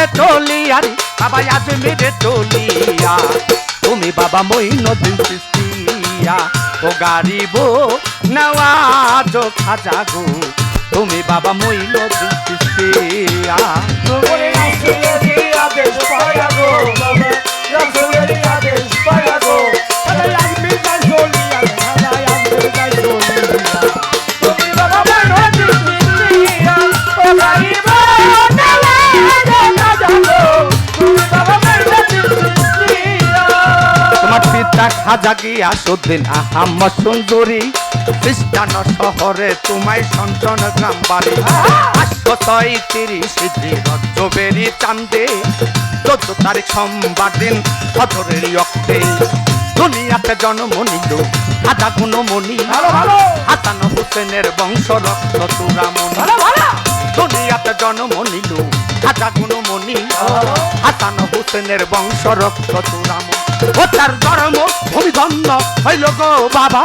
আজমিরে চলিয়া রে বাবা আজমিরে চলিয়া তুমি বাবা মঈনুদ্দিন চিস্তিয়া ও গারিব নওয়াজ খাজা গো। তুমি বাবা মই মঈনুদ্দিন চিস্তিয়া পিতা খাজা গিয়াসুদ্দিন আহাম্মদ সুন্দরী খ্রিস্টান শহরে তোমায় সঞ্চন গ্রাম বাড়ি পাঁচশো তিরিশ রজ্জবেরি চান্দে চোদ্দ তারিখ সোমবার দিন সদরের অক্টে দুনিয়াতে জন্ম নিল গুণমণি। ভালো ভালো। হাসান হোসেনের বংশ রক্ত চূড়ামণি। দুনিয়াতে জন্ম নিল, হাজা গুণ মনি। হাসান হোসেনের বংশ রক্ত চূড়ামণি ও তার জন্ম ভূমিধন্য হইল গো বাবা।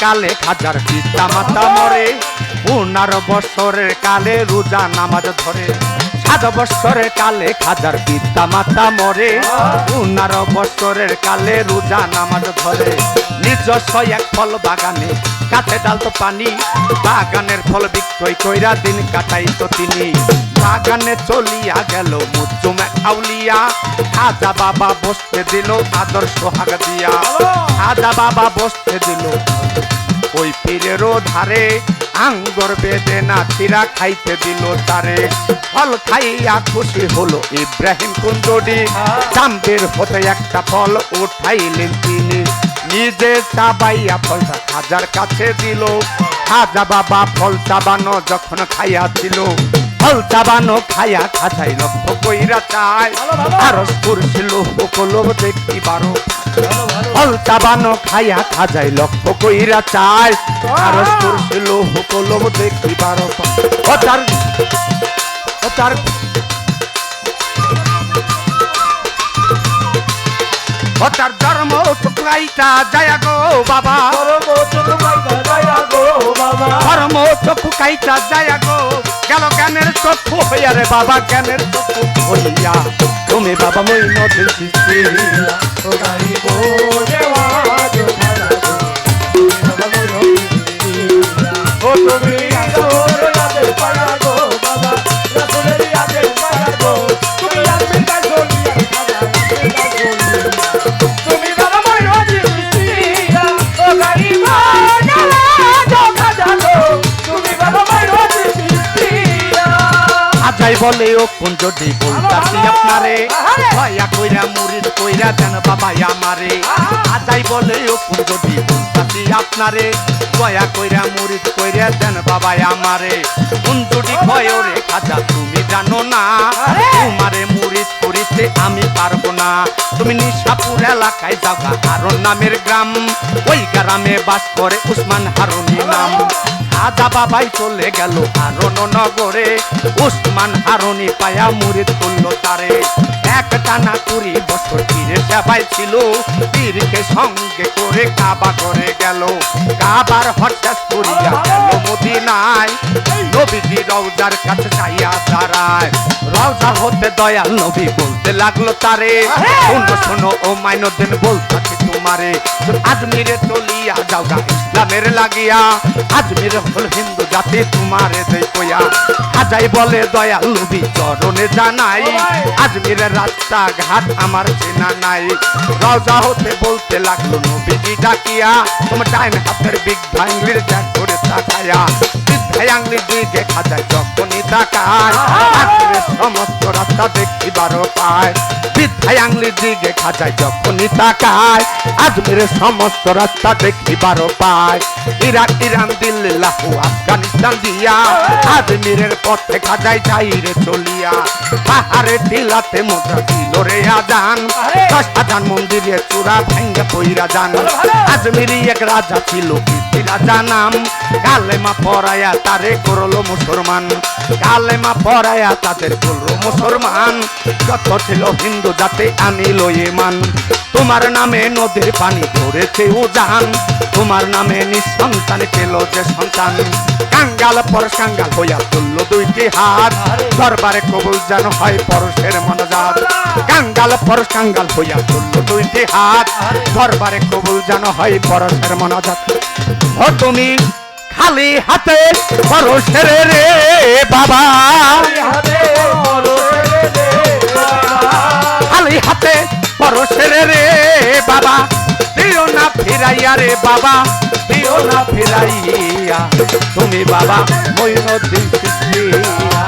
কালে খাজার পিতা মাতা মরে উনার বছরের কালে রোজা নামাজ ধরে। সাত বৎসরের কালে খাজার পিতা মাতা মরে। উনার বৎসরের কালে রোজা নামাজ ধরে। নিজস্ব এক ফল বাগানে কাছে ডালতো পানি। বাগানের ফল বিক্রয় কইরা দিন কাটাইতো তিনি। বাগানে চলিয়া গেল মুজুমে আউলিয়া। খাজা বাবা বসতে দিল আদর সোহাগ দিয়া। খাজা বাবা বসতে দিল ওই পীরেরও ধারে। আঙ্গর বেদে না চিরা খাইতে দিল তারে। ফল খাইয়া খুশি হলো ইব্রাহিম কুন্দরি। চাম্পের হতে একটা ফল উঠাইলেন তিনি। নিজে চাবাইয়া ফলটা খাজার কাছে দিল। খাজা বাবা ফল চাবানো যখন খাইয়াছিল ফল চাবানো খাইয়া খাজাই লক্ষ্য কইরা চায় আরস করছিল উপলব দেখি বারো। ফল চাবানো খাইয়া খাজাই লক্ষ্য কইরা চায় আরস করছিল উপলব দেখি বারো। ও তার ও তার ও তার ধর্ম টুকরাইটা যায় গো বাবা। ধর্ম চক্ষু কাইটা যায় গো। গেল জ্ঞানের চক্ষু হইয়া রে বাবা জ্ঞানের চক্ষু হইয়া। তুমি বাবা মই নদীর সৃষ্টি। ও তুমি বলে ও কোন যদি বলতাছি আপনারে ভয়া কইরা মুরিদ কইরা দেন বাবা আমারে। আজাই বলে ও কোন যদি বলতাছি আপনারে। ভয়া কইরা মুরিদ কইরা দেন বাবা আমারে। কোন ভয় রে খাজা তুমি জানো না। তোমারে মুরিদ করিতে আমি পারব না। তুমি নিশাপুর এলাকায় যাওয়া হারন নামের গ্রাম। ওই গ্রামে বাস করে উসমান হারুনি নাম। আজা বাবাই চলে গেল হারন নগরে। উসমান হারনি পায়া মুড়ে তুলল তারে। এক টানা কুড়ি বছর তীরে সেবাই ছিল। পীরকে সঙ্গে করে কাবা করে গেল। কাবার হঠাৎ করিয়া গেল মদিনায়। নবীজি রওজার কাছে যাইয়া দাঁড়ায়। রওজা হতে দয়াল নবী বলতে লাগল তারে। শোনো শোনো ও মাইনুদ্দিন বলতাছি তোমারে। আজমিরে চলিয়া যাওগা ইসলামের লাগিয়া। আজমির হল হিন্দু জাতি তোমারে দেই কইয়া। আজাই বলে দয়াল নবী চরণে জানাই। আজমিরের রাস্তা ঘাট আমার চেনা নাই। রওজা হতে বলতে লাগল নবীজি ডাকিয়া। তোমার ডাইন হাতের বিগ ভাঙ্গির ত্যাগ করে তাকায়া। আংলির দিকে খাজায় যখনই তাকায় সমস্ত রাস্তা দেখিবারও পায়। আংলির দিকে খাজায় যখনই তাকায় আজমিরের সমস্ত রাস্তা দেখিবারও পায়। ইরাক ইরান দিল্লি লাহু আফগানিস্তান দিয়া আজমিরের পথে খাজায় যাই রে চলিয়া পাহাড়ে টিলাতে মুদ্রা দিল রে আজান। দশ হাজার মন্দিরে চূড়া ভাঙ্গা পইরা যান। আজমিরি এক রাজা ছিল রাজা নাম কালেমা পরায়া তারে করল মুসলমান। কালেমা পরায়া তাদের করল মুসলমান। যত ছিল হিন্দু জাতি আনিল ইমান। তোমার নামে নদীর পানি ধরেছে উজান। তোমার নামে নিঃসন্তান পেল যে সন্তান। কাঙ্গাল পর কাঙ্গাল হইয়া তুলল দুইটি হাত। দরবারে কবুল যেন হয় পরশের মনজাত। কাঙ্গাল পর কাঙ্গাল হইয়া তুলল দুইটি হাত। দরবারে কবুল যেন হয় পরশের মনজাত। তুমি খালি হাতে বড় ছেলে রে বাবা। খালি হাতে পরশের রে বাবা। দিও না ফিরাইয়া রে বাবা, দিও না ফিরাইয়া। তুমি বাবা মইনুদ্দিন সিদ্দিয়া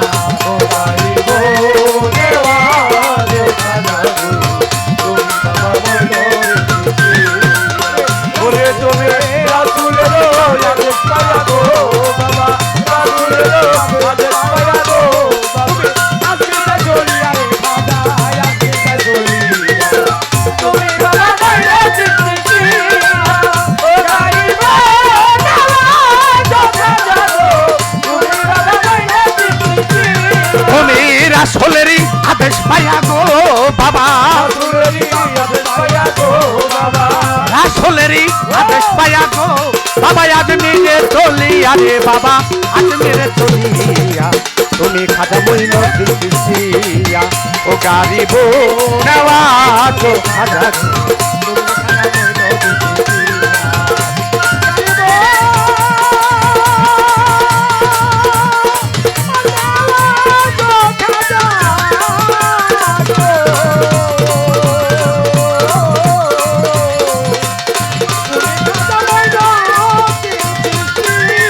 রাসলেরই আদেশ পাইয়া গো বাবা। রাসলেরই আদেশ পাইয়া গো বাবা আজমিরে চলিয়া রে বাবা আজমিরে চলিয়া। তুমি ও খাজা।